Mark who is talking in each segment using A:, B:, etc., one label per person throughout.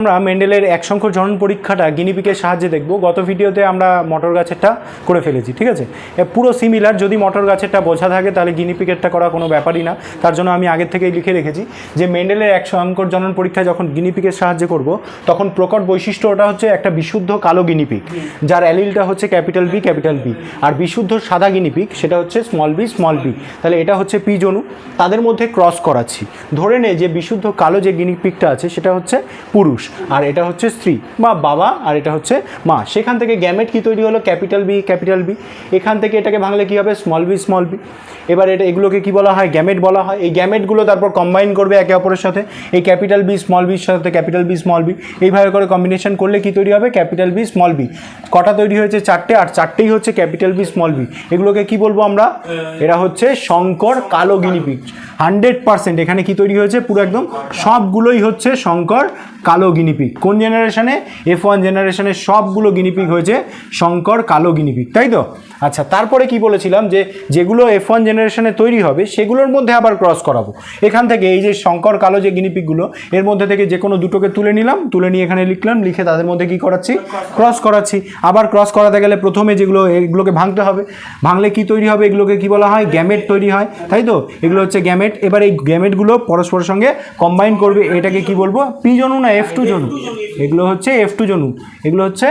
A: আমরা মেন্ডেলের এক সংখ্যক জনন পরীক্ষাটা গিনিপিকের সাহায্যে দেখব। গত ভিডিওতে আমরা মটর গাছেরটা করে ফেলেছি, ঠিক আছে? পুরো সিমিলার যদি মটর গাছেরটা বোঝা থাকে, তাহলে গিনিপিকেরটা করা কোনো ব্যাপারই না। তার জন্য আমি আগের থেকেই লিখে রেখেছি যে মেন্ডেলের এক সংকর জনন পরীক্ষা যখন গিনিপিকের সাহায্যে করব, তখন প্রকট বৈশিষ্ট্য ওটা হচ্ছে একটা বিশুদ্ধ কালো গিনিপিক, যার অ্যালিলটা হচ্ছে ক্যাপিটাল বি ক্যাপিটাল বি আর বিশুদ্ধ সাদা গিনিপিক সেটা হচ্ছে স্মল বি স্মল বি তাহলে এটা হচ্ছে পি জনু। তাদের মধ্যে ক্রস করাচ্ছি। ধরে নে যে বিশুদ্ধ কালো যে গিনিপিকটা আছে, সেটা হচ্ছে পুরুষ। আর এটা হচ্ছে স্ত্রী বা বাবা আর এটা হচ্ছে মা। সেখান থেকে গ্যামেট কি তৈরি হলো? Capital B capital B. এখান থেকে এটাকে ভাঙলে কি হবে? Small b small b. এবার এটা এগুলোকে কি বলা হয়? গ্যামেট বলা হয়। এই গ্যামেটগুলো তারপর কম্বাইন করবে একে অপরের সাথে। এই ক্যাপিটাল বি স্মল বির সাথে ক্যাপিটাল বি স্মল বি। এইভাবে করে কম্বিনেশন করলে কি তৈরি হবে? Capital B small b. কটা তৈরি হয়েছে? চারটে। আর চারটেই হচ্ছে ক্যাপিটাল বি স্মল বি। এগুলোকে কি বলব আমরা? এরা হচ্ছে শঙ্কর কালো গিনিপিক হান্ড্রেড পার্সেন্ট এখানে কি তৈরি হয়েছে? পুরো একদম সবগুলোই হচ্ছে শঙ্কর কালো গিনিপিক কোন জেনারেশনে এফ ওয়ান জেনারেশনের সবগুলো গিনিপিক হয়েছে। শঙ্কর, কালো গিনিপিক তাই তো? আচ্ছা তারপরে কি বলেছিলাম যে, যেগুলো এফ ওয়ান জেনারেশনে তৈরি হবে, সেগুলোর মধ্যে আবার ক্রস করাবো। এখান থেকে এই যে শঙ্কর, কালো যে গিনিপিকগুলো এর মধ্যে থেকে যে কোনো দুটোকে তুলে নিলাম, তুলে নিয়ে এখানে লিখলাম, লিখে তাদের মধ্যে কি করাচ্ছি? ক্রস করাচ্ছি। আবার ক্রস করাতে গেলে প্রথমে যেগুলো, এগুলোকে ভাঙতে হবে। ভাঙলে কি তৈরি হবে? এগুলোকে কি বলা হয়? গ্যামেট তৈরি হয়। তাই তো? এগুলো হচ্ছে গ্যামেট এবার এই গ্যামেটগুলো পরস্পরের সঙ্গে কম্বাইন করবে। এটাকে কি বলব? পি জনু না এফ টু জনু এগুলো হচ্ছে এফ টু জনু এগুলো হচ্ছে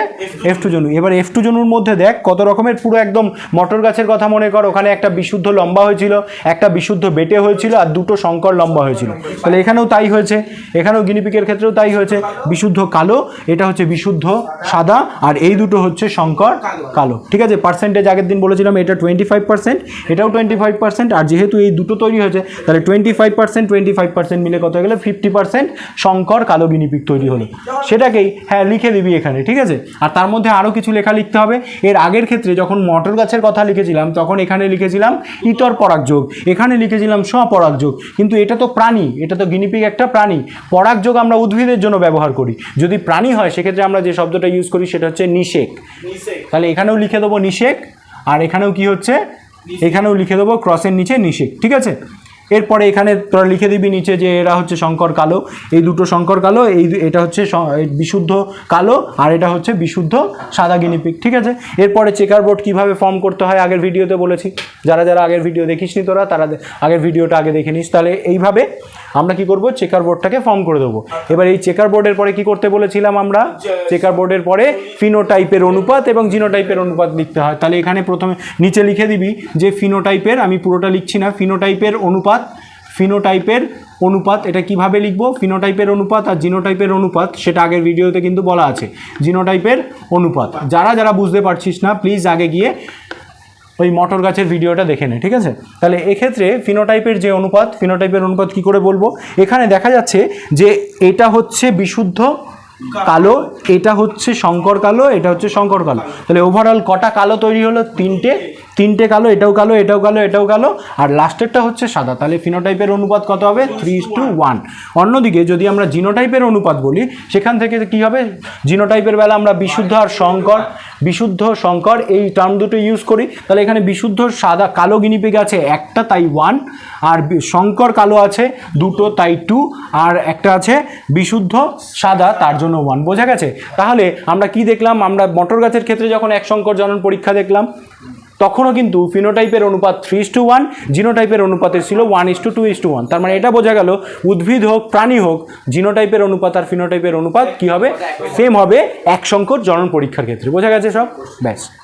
A: এফ টু জনু এবার এফ টু জনুর মধ্যে দেখ কত রকমের পুরো একদম মটর গাছের কথা মনে কর। ওখানে একটা বিশুদ্ধ লম্বা হয়েছিল একটা বিশুদ্ধ বেটে হয়েছিল আর দুটো শঙ্কর লম্বা হয়েছিল। তাহলে এখানেও তাই হয়েছে। এখানেও গিনিপিকের ক্ষেত্রেও তাই হয়েছে। বিশুদ্ধ কালো এটা হচ্ছে বিশুদ্ধ সাদা আর এই দুটো হচ্ছে শঙ্কর কালো। ঠিক আছে? পার্সেন্টেজ আগের দিন বলেছিলাম এটা টোয়েন্টি ফাইভ পার্সেন্ট এটাও টোয়েন্টি ফাইভ পার্সেন্ট আর যেহেতু এই দুটো তৈরি হয়েছে তাহলে twenty five percent twenty five percent মিলে কত গেলে? ফিফটি পার্সেন্ট শঙ্কর কালো গিনিপিক তৈরি হলো। সেটাকেই হ্যাঁ লিখে দিবি এখানে ঠিক আছে? আর তার মধ্যে আরও কিছু লেখা লিখতে হবে। এর আগের ক্ষেত্রে যখন মটর গাছের কথা লিখেছিলাম তখন এখানে লিখেছিলাম ইতর পরাগযোগ এখানে লিখেছিলাম স্বপরাগযোগ কিন্তু এটা তো প্রাণী এটা তো গিনিপিক একটা প্রাণী। পরাগযোগ আমরা উদ্ভিদের জন্য ব্যবহার করি। যদি প্রাণী হয় সেক্ষেত্রে আমরা যে শব্দটা ইউজ করি সেটা হচ্ছে নিষেক। তাহলে এখানেও লিখে দেবো নিষেক আর এখানেও কি হচ্ছে? এখানেও লিখে দেবো ক্রসের নিচে নিষেক ঠিক আছে? এরপরে এখানে তোরা লিখে দিবি নিচে যে এরা হচ্ছে শঙ্কর কালো। এই দুটো শঙ্কর কালো, এই এটা হচ্ছে বিশুদ্ধ কালো, আর এটা হচ্ছে বিশুদ্ধ সাদা গিনিপিক ঠিক আছে? এরপরে চেকার বোর্ড কীভাবে ফর্ম করতে হয় আগের ভিডিওতে বলেছি। যারা যারা আগের ভিডিও দেখিসনি তোরা, তারা আগের ভিডিওটা আগে দেখে নিস। তাহলে এইভাবে আমরা কি করব? চেকার বোর্ডটাকে ফর্ম করে দেবো। এবার এই চেকার বোর্ডের পরে কি করতে বলেছিলাম আমরা? চেকার বোর্ডের পরে ফিনোটাইপের অনুপাত এবং জিনোটাইপের অনুপাত লিখতে হয়। তাহলে এখানে প্রথমে নিচে লিখে দিবি যে ফিনোটাইপের আমি পুরোটা লিখছি না ফিনোটাইপের অনুপাত ফিনোটাইপের অনুপাত, এটা কীভাবে লিখব? ফিনোটাইপের অনুপাত আর জিনোটাইপের অনুপাত, সেটা আগের ভিডিওতে কিন্তু বলা আছে। জিনোটাইপের অনুপাত। যারা যারা বুঝতে পারছিস না প্লিজ আগে গিয়ে ওই মটর গাছের ভিডিওটা দেখে নে, ঠিক আছে? তাহলে এক্ষেত্রে ফিনোটাইপের যে অনুপাত, ফিনোটাইপের অনুপাত কি করে বলব? এখানে দেখা যাচ্ছে যে এটা হচ্ছে বিশুদ্ধ কালো, এটা হচ্ছে শঙ্কর কালো, এটা হচ্ছে শঙ্কর কালো। তাহলে ওভারঅল কটা কালো তৈরি হলো? তিনটে। তিনটে কালো, এটাও কালো এটাও কালো এটাও কালো। আর লাস্টেরটা হচ্ছে সাদা। তাহলে ফিনোটাইপের অনুপাত কত হবে? থ্রি টু ওয়ান অন্যদিকে যদি আমরা জিনোটাইপের অনুপাত বলি, সেখান থেকে কি হবে? জিনোটাইপের বেলা আমরা বিশুদ্ধ আর শঙ্কর। বিশুদ্ধ শঙ্কর এই টার্ম দুটো ইউজ করি। তাহলে এখানে বিশুদ্ধ সাদা কালো গিনিপিগ আছে, একটা তাই ওয়ান আর শঙ্কর কালো আছে, দুটো তাই টু আর একটা আছে বিশুদ্ধ সাদা, তার জন্য ওয়ান বোঝা গেছে? তাহলে আমরা কি দেখলাম? আমরা মটর গাছের ক্ষেত্রে যখন এক শঙ্কর জনন পরীক্ষা দেখলাম তখনও কিন্তু ফিনোটাইপের অনুপাত থ্রি ইস টু ওয়ান জিনোটাইপের অনুপাতে ছিল one is to two is to one তার মানে এটা বোঝা গেল, উদ্ভিদ হোক, প্রাণী হোক জিনোটাইপের অনুপাত আর ফিনোটাইপের অনুপাত কি হবে? সেম হবে এক সংকট জনন পরীক্ষার ক্ষেত্রে। বোঝা গেছে সব? ব্যাস।